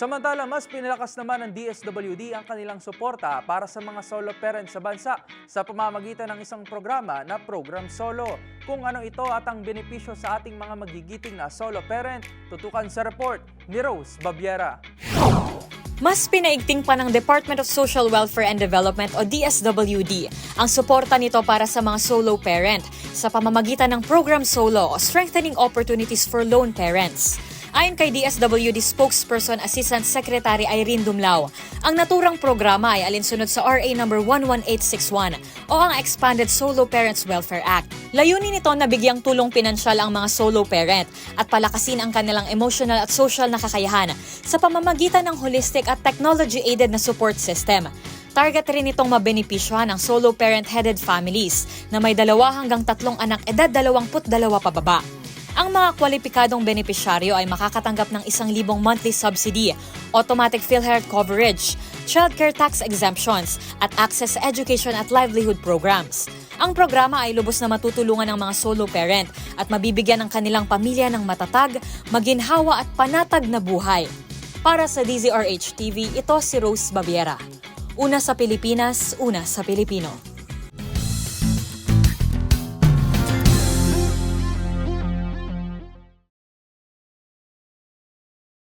Samantala, mas pinalakas naman ng DSWD ang kanilang suporta para sa mga solo parents sa bansa sa pamamagitan ng isang programa na Program Solo. Kung ano ito at ang benepisyo sa ating mga magigiting na solo parent, tutukan sa report ni Rose Babiera. Mas pinaigting pa ng Department of Social Welfare and Development o DSWD ang suporta nito para sa mga solo parent sa pamamagitan ng Program Solo o Strengthening Opportunities for Lone Parents. Ayon kay DSWD spokesperson Assistant Secretary Irene Dumlao, ang naturang programa ay alinsunod sa RA number 11861 o ang Expanded Solo Parents Welfare Act. Layunin nito na bigyang tulong pinansyal ang mga solo parent at palakasin ang kanilang emotional at social na kakayahan sa pamamagitan ng holistic at technology-aided na support system. Target rin itong mabenepisyohan ang solo parent-headed families na may dalawa hanggang tatlong anak edad 22 pababa. Ang mga kwalipikadong benepisyaryo ay makakatanggap ng isang libong monthly subsidy, automatic PhilHealth coverage, childcare tax exemptions, at access sa education at livelihood programs. Ang programa ay lubos na matutulungan ng mga solo parent at mabibigyan ang kanilang pamilya ng matatag, maginhawa at panatag na buhay. Para sa DZRH TV, ito si Rose Babiera. Una sa Pilipinas, una sa Pilipino.